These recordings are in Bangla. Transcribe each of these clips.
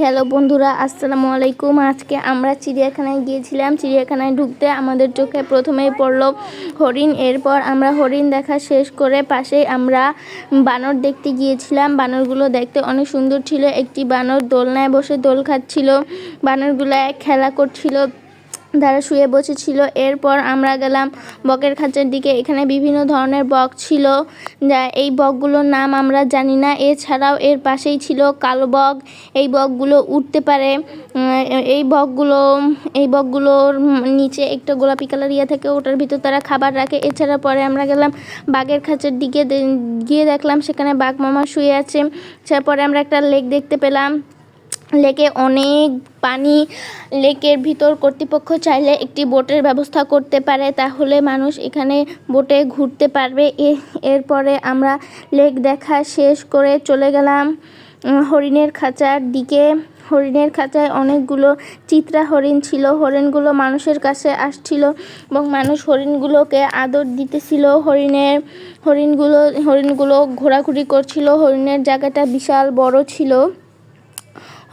হ্যালো বন্ধুরা, আসসালামু আলাইকুম। আজকে আমরা চিড়িয়াখানায় গিয়েছিলাম। চিড়িয়াখানায় ঢুকতে আমাদের চোখে প্রথমেই পড়ল হরিণ। এরপর আমরা হরিণ দেখা শেষ করে পাশেই আমরা বানর দেখতে গিয়েছিলাম। বানরগুলো দেখতে অনেক সুন্দর ছিল। একটি বানর দোলনায় বসে দোল খাচ্ছিল। বানরগুলো খেলা করছিল। তারা শুয়ে বসেছিল। এরপর আমরা গেলাম বকের খাঁচার দিকে। এখানে বিভিন্ন ধরনের বক ছিল। যা এই বকগুলোর নাম আমরা জানি না। এছাড়াও এর পাশেই ছিল কালো বক। এই বকগুলো উঠতে পারে। এই বকগুলো, এই বকগুলোর নিচে একটা গোলাপি কালার ইয়ে থাকে। ওটার ভিতর তারা খাবার রাখে। এছাড়া পরে আমরা গেলাম বাঘের খাঁচার দিকে। গিয়ে দেখলাম সেখানে বাঘ মামা শুয়ে আছে। তারপরে আমরা একটা লেক দেখতে পেলাম। লেকে অনেক পানি লেকের ভিতর কর্তৃপক্ষ চাইলে একটি বোটের ব্যবস্থা করতে পারে, তাহলে মানুষ এখানে বোটে ঘুরতে পারবে। এরপরে আমরা লেক দেখা শেষ করে চলে গেলাম হরিণের খাঁচার দিকে। হরিণের খাঁচায় অনেকগুলো চিত্রা হরিণ ছিল, হরিণগুলো মানুষের কাছে আসছিল এবং মানুষ হরিণগুলোকে আদর দিতেছিল। হরিণের, হরিণগুলো হরিণগুলো ঘোরাঘুরি করছিল, হরিণের জায়গাটা বিশাল বড় ছিল।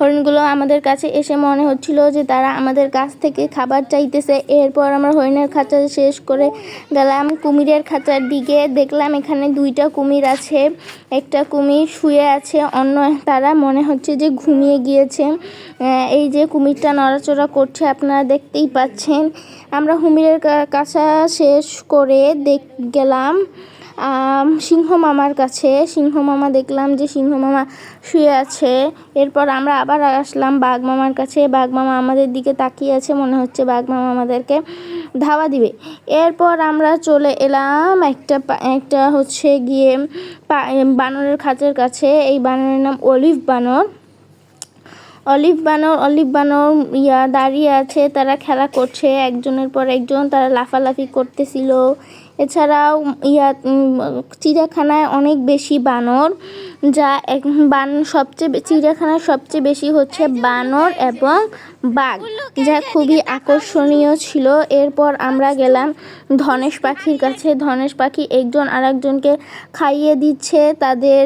হরিণগুলো আমাদের কাছে এসে মনে হচ্ছিল যে তারা আমাদের কাছ থেকে খাবার চাইতেছে। এরপর আমরা হরিণের খাঁচা শেষ করে গেলাম। কুমিরের খাঁচার দিকে দেখলাম এখানে দুইটা কুমির আছে। একটা কুমির শুয়ে আছে, অন্য তারা মনে হচ্ছে যে ঘুমিয়ে গিয়েছে। এই যে কুমিরটা নড়াচড়া করছে, আপনারা দেখতেই পাচ্ছেন। আমরা কুমিরের কা- কাছা শেষ করে দেখ, গেলাম। সিংহ মামার কাছে। সিংহ মামা দেখলাম যে সিংহ মামা শুয়ে আছে। এরপর আমরা আবার আসলাম বাঘ মামার কাছে। বাঘ মামা আমাদের দিকে তাকিয়ে আছে, মনে হচ্ছে বাঘ মামা আমাদেরকে ধাওয়া দিবে। এরপর আমরা চলে এলাম একটা একটা হচ্ছে গিয়ে বানরের খাঁচের কাছে। এই বানরের নাম অলিভ বানর। অলিভ বানর অলিভ বানর ইয়া দাঁড়িয়ে আছে। তারা খেলা করছে। একজনের পর একজন, তারা লাফালাফি করতেছিল। এছাড়াও ইয়া চিড়িয়াখানায় অনেক বেশি বানর, যা এক, বান সবচেয়ে চিড়িয়াখানায় সবচেয়ে বেশি হচ্ছে বানর এবং বাঘ, যা খুবই আকর্ষণীয় ছিল। এরপর আমরা গেলাম ধনেশ পাখির কাছে। ধনেশ পাখি একজন আরেকজনকে খাইয়ে দিচ্ছে, তাদের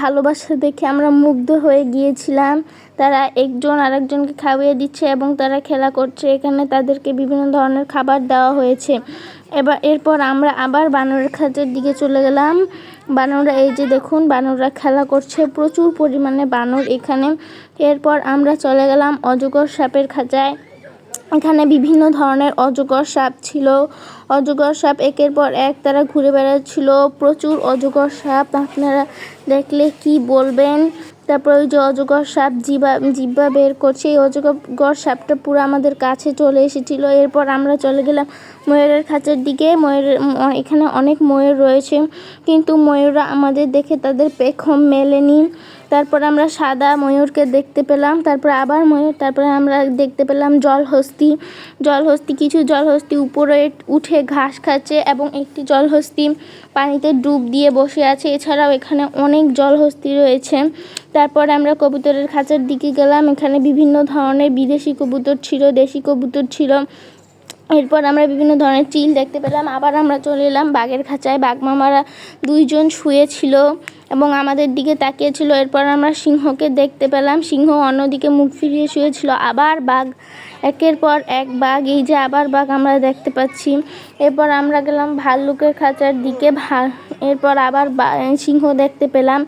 ভালোবাসা দেখে আমরা মুগ্ধ হয়ে গিয়েছিলাম। তারা একজন আরেকজনকে খাইয়ে দিচ্ছে এবং তারা খেলা করছে। এখানে তাদেরকে বিভিন্ন ধরনের খাবার দেওয়া হয়েছে। এবার এরপর আমরা আবার বানরের খাঁচার দিকে চলে গেলাম। বানররা এই যে দেখুন, বানররা খেলা করছে। প্রচুর পরিমাণে বানর এখানে। এরপর আমরা চলে গেলাম অজগর সাপের খাঁচায়। এখানে বিভিন্ন ধরনের অজগর সাপ ছিল। অজগর সাপ একের পর এক তারা ঘুরে বেড়াচ্ছিল। প্রচুর অজগর সাপ। আপনারা দেখলে কি বলবেন? তারপর ওই যে অজগর সাপ জিবা, জিব্বা বের করছে, এই অজগর সাপটা পুরো আমাদের কাছে চলে এসেছিল। এরপর আমরা চলে গেলাম ময়ূরের খাঁচার দিকে ময়ূরের এখানে অনেক ময়ূর রয়েছে। কিন্তু ময়ূররা আমাদের দেখে তাদের পেখম মেলেনি। তারপর আমরা সাদা ময়ূরকে দেখতে পেলাম, তারপর আবার ময়ূর, তারপরে আমরা দেখতে পেলাম জলহস্তি। জলহস্তি, কিছু জলহস্তি উপরে উঠে ঘাস খাচ্ছে এবং একটি জলহস্তি পানিতে ডুব দিয়ে বসে আছে। এছাড়াও এখানে অনেক জলহস্তি রয়েছে। তারপর আমরা কবুতরের খাঁচার দিকে গেলাম। এখানে বিভিন্ন ধরনের বিদেশি কবুতর ছিল, দেশি কবুতর ছিল। এরপর আমরা বিভিন্ন ধরনের চিল দেখতে পেলাম। আবার আমরা চলে এলাম বাঘের খাঁচায়। বাঘ মামারা দুইজন শুয়েছিল এবং আমাদের দিকে তাকিয়েছিল। এরপর আমরা সিংহকে দেখতে পেলাম। সিংহ অন্যদিকে মুখ ফিরিয়ে শুয়েছিল। আবার বাঘ, একের পর এক বাঘ, এই যে আবার বাঘ আমরা দেখতে পাচ্ছি। এরপর আমরা গেলাম ভাল্লুকের খাঁচার দিকে। ভা এরপর আবার সিংহ দেখতে পেলাম।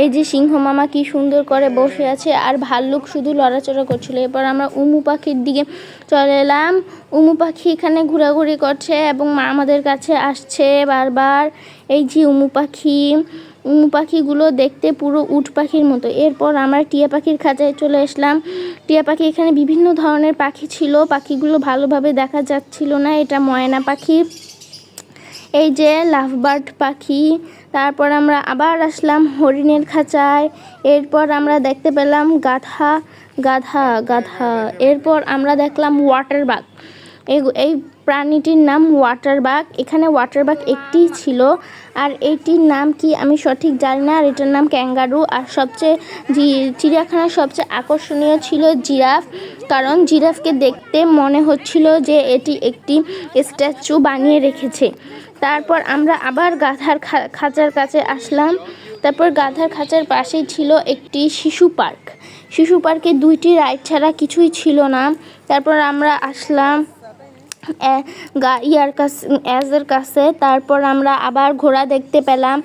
এই যে সিংহ মামা কি সুন্দর করে বসে আছে আর ভাল্লুক শুধু লড়াচড়া করছিল। এরপর আমরা উমু পাখির দিকে চলে এলাম। উমু পাখি এখানে ঘোরাঘুরি করছে এবং মা আমাদের কাছে আসছে বারবার। এই যে উমু পাখি, উমু পাখিগুলো দেখতে পুরো উট পাখির মতো। এরপর আমরা টিয়া পাখির খাঁচায় চলে আসলাম। টিয়া পাখি এখানে বিভিন্ন ধরনের পাখি ছিল। পাখিগুলো ভালোভাবে দেখা যাচ্ছিল না। এটা ময়না পাখি। এই যে লাভবার্ড পাখি, তারপর আমরা আবার আসলাম হরিণের খাঁচায়, এরপর আমরা দেখতে পেলাম গাধা গাধা গাধা, এরপর আমরা দেখলাম ওয়াটার বাগ এই প্রাণীটির নাম ওয়াটার বাগ এখানে ওয়াটার বাগ একটিই ছিল, আর এইটির নাম কি আমি সঠিক জানি না, আর এটার নাম ক্যাঙ্গারু। আর সবচেয়ে চিড়িয়াখানার সবচেয়ে আকর্ষণীয় ছিল জিরাফ, কারণ জিরাফকে দেখতে মনে হচ্ছিল যে এটি একটি স্ট্যাচু বানিয়ে রেখেছে। তারপর আমরা আবার গাধার খাঁচার কাছে আসলাম। তারপর গাধার খাঁচার পাশেই ছিল একটি শিশু পার্ক। শিশু পার্কে দুইটি রাইড ছাড়া কিছুই ছিল না। তারপর আমরা আসলাম ইয়ার কাছে অ্যাজের কাছে। তারপর আমরা আবার ঘোড়া দেখতে পেলাম।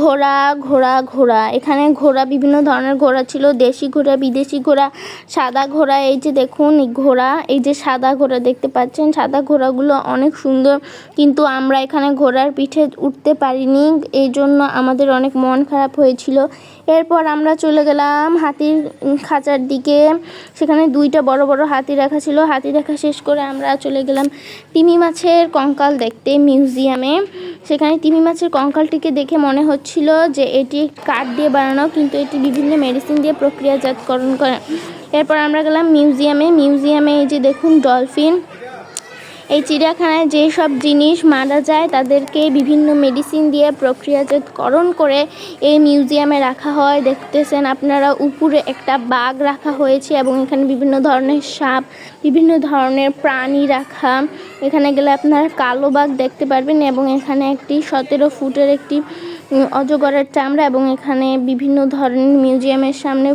ঘোড়া ঘোড়া ঘোড়া। এখানে ঘোড়া বিভিন্ন ধরনের ঘোড়া ছিল। দেশি ঘোড়া, বিদেশি ঘোড়া, সাদা ঘোড়া। এই যে দেখুন ঘোড়া, এই যে সাদা ঘোড়া দেখতে পাচ্ছেন। সাদা ঘোড়াগুলো অনেক সুন্দর, কিন্তু আমরা এখানে ঘোড়ার পিঠে উঠতে পারিনি। এই জন্য আমাদের অনেক মন খারাপ হয়েছিল। এরপর আমরা চলে গেলাম হাতির খাঁচার দিকে। সেখানে দুইটা বড় বড় হাতি রাখা ছিল। হাতি দেখা শেষ করে আমরা চলে গেলাম তিমি মাছের কঙ্কাল দেখতে মিউজিয়ামে। সেখানে তিমি মাছের কঙ্কালটিকে দেখে মনে হচ্ছিল যে এটি কাঠ দিয়ে বানানো, কিন্তু এটি বিভিন্ন মেডিসিন দিয়ে প্রক্রিয়াজাতকরণ করে। এরপর আমরা গেলাম মিউজিয়ামে। মিউজিয়ামে এই যে দেখুন ডলফিন। এই চিড়িয়াখানায় যে সব জিনিস মারা যায়, তাদেরকে বিভিন্ন মেডিসিন দিয়ে প্রক্রিয়াজাতকরণ করে এই মিউজিয়ামে রাখা হয়। দেখতেছেন আপনারা, উপরে একটা বাঘ রাখা হয়েছে এবং এখানে বিভিন্ন ধরনের সাপ, বিভিন্ন ধরনের প্রাণী রাখা। এখানে গেলে আপনারা কালো বাঘ দেখতে পারবেন এবং এখানে একটি সতেরো ফুটের একটি অজগরের চামড়া এবং এখানে বিভিন্ন ধরনের মিউজিয়ামের সামনে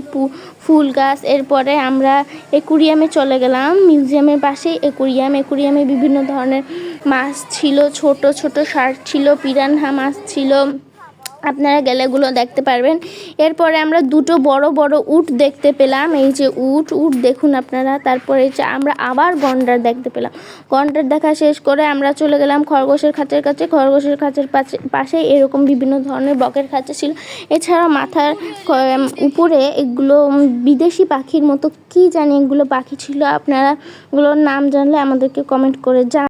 ফুল গাছ। এরপরে আমরা একুরিয়ামে চলে গেলাম। মিউজিয়ামের পাশেই একুরিয়াম। একুরিয়ামে বিভিন্ন ধরনের মাছ ছিল, ছোট ছোট শার্ক ছিল, পিরানহা মাছ ছিল। আপনারা গেলে এগুলো দেখতে পারবেন। এরপরে আমরা দুটো বড় বড় উট দেখতে পেলাম। এই যে উট উট দেখুন আপনারা। তারপরে যে আমরা আবার গন্ডার দেখতে পেলাম। গন্ডার দেখা শেষ করে আমরা চলে গেলাম খরগোশের খাঁচের কাছে। খরগোশের খাঁচের পাশে পাশে এরকম বিভিন্ন ধরনের বকের খাঁচা ছিল। এছাড়া মাথার উপরে এগুলো বিদেশি পাখির মতো, কি জানি এগুলো পাখি ছিল। আপনারা এগুলোর নাম জানলে আমাদেরকে কমেন্ট করে জান